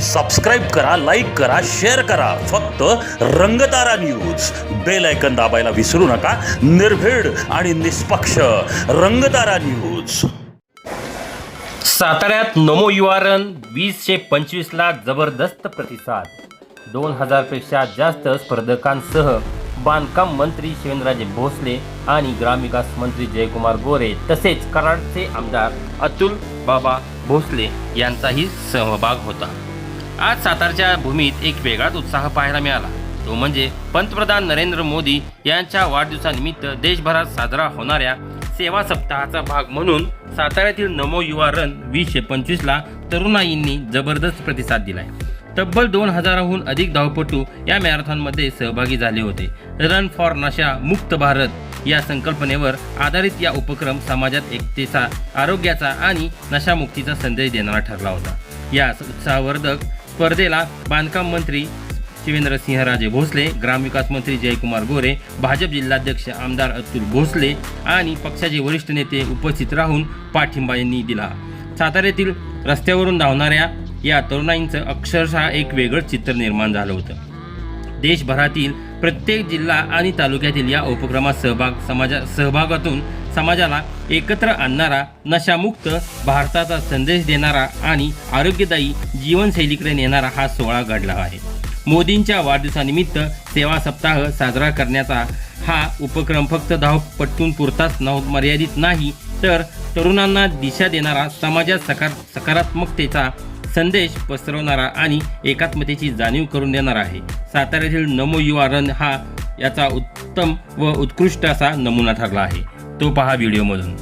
Subscribe करा like करा share करा. फक्त रंगतारा न्यूज बेल ऐकन दाबायला विसरू नका. निर्भीड आणि निष्पक्ष रंगतारा न्यूज साताऱ्यात नमो युवा वीसशे पंचवीसला जबरदस्त प्रतिसाद. दोन हजारपेक्षा जास्त स्पर्धकांसह बांधकाम मंत्री शिवेंद्रराजे भोसले आणि ग्रामविकास मंत्री जयकुमार गोरे तसेच कराडचे आमदार अतुल बाबा भोसले यांचाही सहभाग होता. आज सातारच्या भूमीत एक वेगळाच उत्साह पाहायला मिळाला. तो म्हणजे पंतप्रधान नरेंद्र मोदी यांच्या वाढदिवसानिमित्त देशभरात साजरा होणाऱ्या सेवा सप्ताहाचा भाग म्हणून साताऱ्यातील नमो युवा रन वीसशे पंचवीसला तरुणाईंनी जबरदस्त प्रतिसाद दिलाय. तब्बल दोन हजाराहून अधिक धावपटू या मॅरेथॉनमध्ये सहभागी झाले होते. रन फॉर नशा मुक्त भारत या संकल्पनेवर आधारित या उपक्रम समाजात एकतेचा आरोग्याचा आणि नशामुक्तीचा संदेश देणारा ठरला होता. या उत्साहवर्धक स्पर्धेला बांधकाम मंत्री शिवेंद्रसिंहराजे भोसले ग्रामविकास मंत्री जयकुमार गोरे भाजप जिल्हाध्यक्ष आमदार अतुल भोसले आणि पक्षाचे वरिष्ठ नेते उपस्थित राहून पाठिंबा यांनी दिला. साताऱ्यातील रस्त्यावरून धावणाऱ्या या तरुणाईंचं अक्षरशः एक वेगळं चित्र निर्माण झालं होतं. देशभरातील प्रत्येक जिल्हा आणि तालुक्यातील या उपक्रमात सहभाग समाजा सहभागातून समाजाला एकत्र आणणारा नशामुक्त भारताचा संदेश देणारा आणि आरोग्यदायी जीवनशैलीकडे नेणारा हा सोहळा घडला आहे. मोदींच्या वाढदिवसानिमित्त सेवा सप्ताह साजरा करण्याचा हा उपक्रम फक्त धावपट्टून पुरताच नव मर्यादित नाही तर तरुणांना दिशा देणारा समाजात सकार सकारात्मकतेचा संदेश पसरवणारा आणि एकात्मतेची जाणीव करून देणारा आहे. साताऱ्यातील नमो युवा रन हा याचा उत्तम व उत्कृष्ट असा नमुना ठरला आहे. तो पहा व्हिडिओमधून.